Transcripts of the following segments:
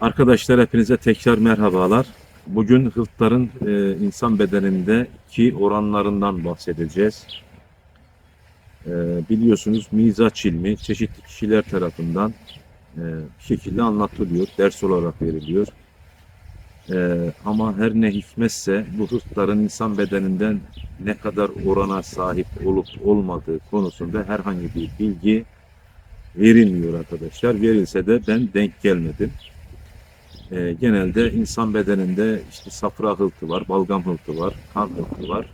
Arkadaşlar hepinize tekrar merhabalar. Bugün hıltların e, insan bedenindeki oranlarından bahsedeceğiz. E, biliyorsunuz mizaç ilmi çeşitli kişiler tarafından e, bir şekilde anlatılıyor, ders olarak veriliyor. E, ama her ne hikmetse bu hıltların insan bedeninden ne kadar orana sahip olup olmadığı konusunda herhangi bir bilgi verilmiyor arkadaşlar. Verilse de ben denk gelmedim. Ee, genelde insan bedeninde işte safra hıltı var, balgam hıltı var, kan hıltı var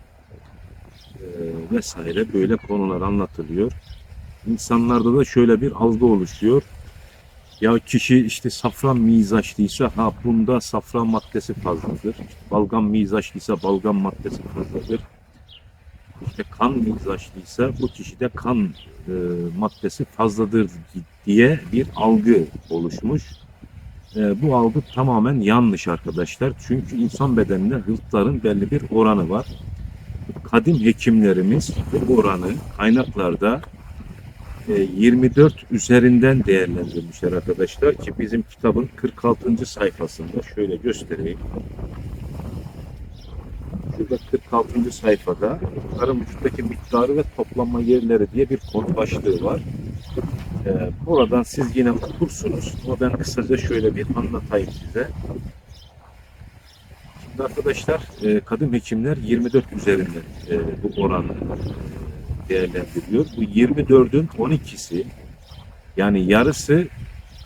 ee, vesaire böyle konular anlatılıyor. İnsanlarda da şöyle bir algı oluşuyor. Ya kişi işte safran mizaçlıysa ha bunda safran maddesi fazladır. İşte balgam mizaçlıysa balgam maddesi fazladır. İşte kan mizaçlıysa bu kişide kan e, maddesi fazladır diye bir algı oluşmuş. E, bu algı tamamen yanlış arkadaşlar. Çünkü insan bedeninde hıltların belli bir oranı var. Kadim hekimlerimiz bu oranı kaynaklarda e, 24 üzerinden değerlendirmişler arkadaşlar ki bizim kitabın 46. sayfasında şöyle göstereyim. Şurada 46. sayfada hıltların vücuttaki miktarı ve toplanma yerleri diye bir konu başlığı var. Ee, oradan siz yine okursunuz ama ben kısaca şöyle bir anlatayım size. Şimdi arkadaşlar e, kadın hekimler 24 üzerinden e, bu oranı e, değerlendiriyor. Bu 24'ün 12'si yani yarısı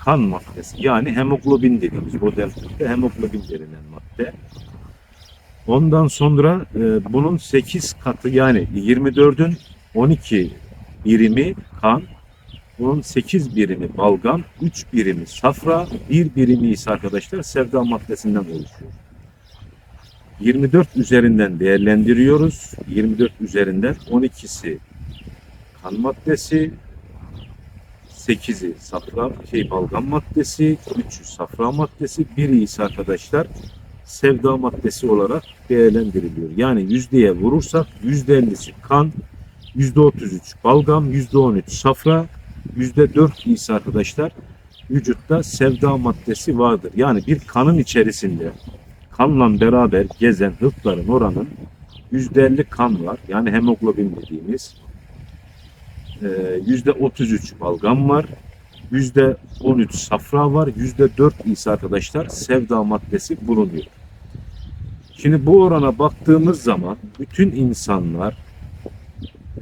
kan maddesi yani hemoglobin dediğimiz modern tıpta hemoglobin denilen madde. Ondan sonra e, bunun 8 katı yani 24'ün 12 birimi kan, bunun 8 birimi balgam, 3 birimi safra, 1 birimi ise arkadaşlar sevda maddesinden oluşuyor. 24 üzerinden değerlendiriyoruz. 24 üzerinden 12'si kan maddesi, 8'i safra, şey balgam maddesi, 3'ü safra maddesi, 1'i ise arkadaşlar sevda maddesi olarak değerlendiriliyor. Yani yüzdeye vurursak %50'si kan, %33 balgam, %13 safra, %4 ise arkadaşlar vücutta sevda maddesi vardır. Yani bir kanın içerisinde kanla beraber gezen hıfların oranın %50 kan var. Yani hemoglobin dediğimiz. Ee, %33 balgam var. %13 safra var. %4 ise arkadaşlar sevda maddesi bulunuyor. Şimdi bu orana baktığımız zaman bütün insanlar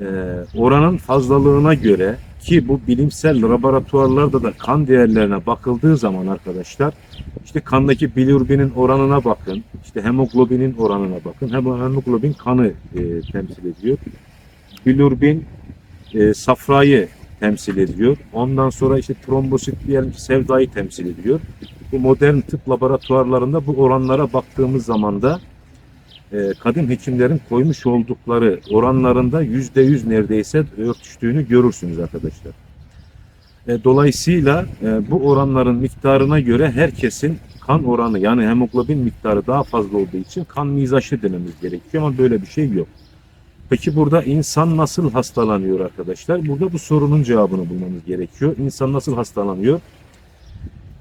e, oranın fazlalığına göre ki bu bilimsel laboratuvarlarda da kan değerlerine bakıldığı zaman arkadaşlar işte kandaki bilirurbinin oranına bakın, işte hemoglobinin oranına bakın. Hem hemoglobin kanı e, temsil ediyor. Bilirurbin e, safrayı temsil ediyor. Ondan sonra işte trombosit diyelim ki sevdayı temsil ediyor. Bu modern tıp laboratuvarlarında bu oranlara baktığımız zaman da e, kadın hekimlerin koymuş oldukları oranlarında yüzde yüz neredeyse örtüştüğünü görürsünüz arkadaşlar. E, dolayısıyla e, bu oranların miktarına göre herkesin kan oranı yani hemoglobin miktarı daha fazla olduğu için kan mizaçlı dememiz gerekiyor ama böyle bir şey yok. Peki burada insan nasıl hastalanıyor arkadaşlar? Burada bu sorunun cevabını bulmamız gerekiyor. İnsan nasıl hastalanıyor?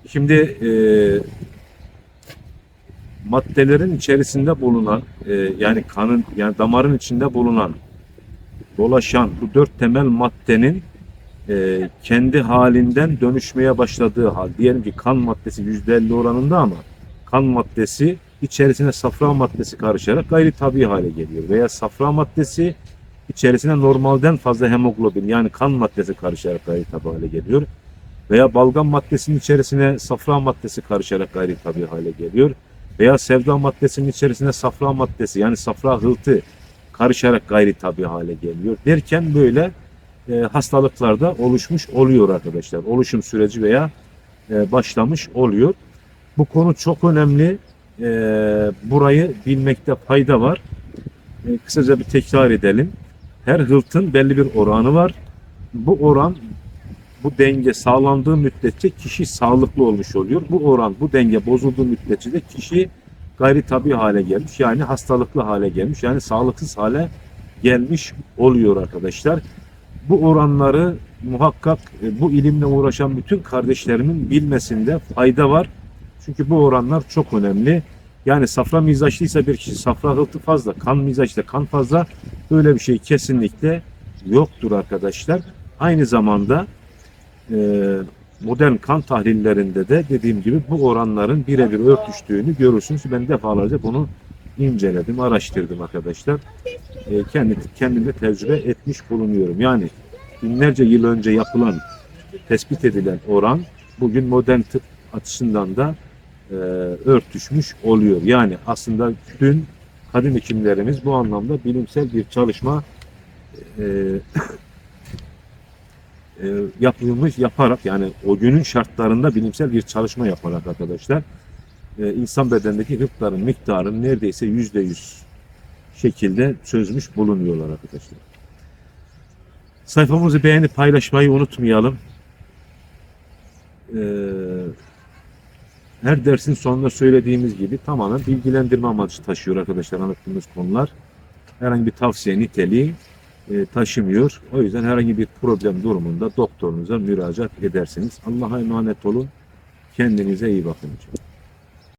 Şimdi e, maddelerin içerisinde bulunan e, yani kanın yani damarın içinde bulunan dolaşan bu dört temel maddenin e, kendi halinden dönüşmeye başladığı hal. Diyelim ki kan maddesi %50 oranında ama kan maddesi içerisine safra maddesi karışarak gayri tabi hale geliyor. Veya safra maddesi içerisine normalden fazla hemoglobin yani kan maddesi karışarak gayri tabi hale geliyor. Veya balgam maddesinin içerisine safra maddesi karışarak gayri tabi hale geliyor. Veya sevda maddesinin içerisine safra maddesi yani safra hıltı karışarak gayri tabi hale geliyor. Derken böyle e, hastalıklarda oluşmuş oluyor arkadaşlar. Oluşum süreci veya e, başlamış oluyor. Bu konu çok önemli. E, burayı bilmekte fayda var. E, kısaca bir tekrar edelim. Her hıltın belli bir oranı var. Bu oran bu denge sağlandığı müddetçe kişi sağlıklı olmuş oluyor. Bu oran, bu denge bozulduğu müddetçe de kişi gayri tabi hale gelmiş. Yani hastalıklı hale gelmiş. Yani sağlıksız hale gelmiş oluyor arkadaşlar. Bu oranları muhakkak e, bu ilimle uğraşan bütün kardeşlerimin bilmesinde fayda var. Çünkü bu oranlar çok önemli. Yani safra mizaçlıysa bir kişi safra hıltı fazla, kan mizaçta kan fazla böyle bir şey kesinlikle yoktur arkadaşlar. Aynı zamanda modern kan tahlillerinde de dediğim gibi bu oranların birebir örtüştüğünü görürsünüz. Ben defalarca bunu inceledim, araştırdım arkadaşlar. E, kendi kendimde tecrübe etmiş bulunuyorum. Yani binlerce yıl önce yapılan, tespit edilen oran bugün modern tıp açısından da e, örtüşmüş oluyor. Yani aslında dün kadim hekimlerimiz bu anlamda bilimsel bir çalışma e, e, yapılmış yaparak yani o günün şartlarında bilimsel bir çalışma yaparak arkadaşlar e, insan bedenindeki hıpların miktarını neredeyse yüzde yüz şekilde çözmüş bulunuyorlar arkadaşlar. Sayfamızı beğenip paylaşmayı unutmayalım. Ee, her dersin sonunda söylediğimiz gibi tamamen bilgilendirme amacı taşıyor arkadaşlar anlattığımız konular. Herhangi bir tavsiye niteliği e, taşımıyor. O yüzden herhangi bir problem durumunda doktorunuza müracaat edersiniz. Allah'a emanet olun. Kendinize iyi bakın.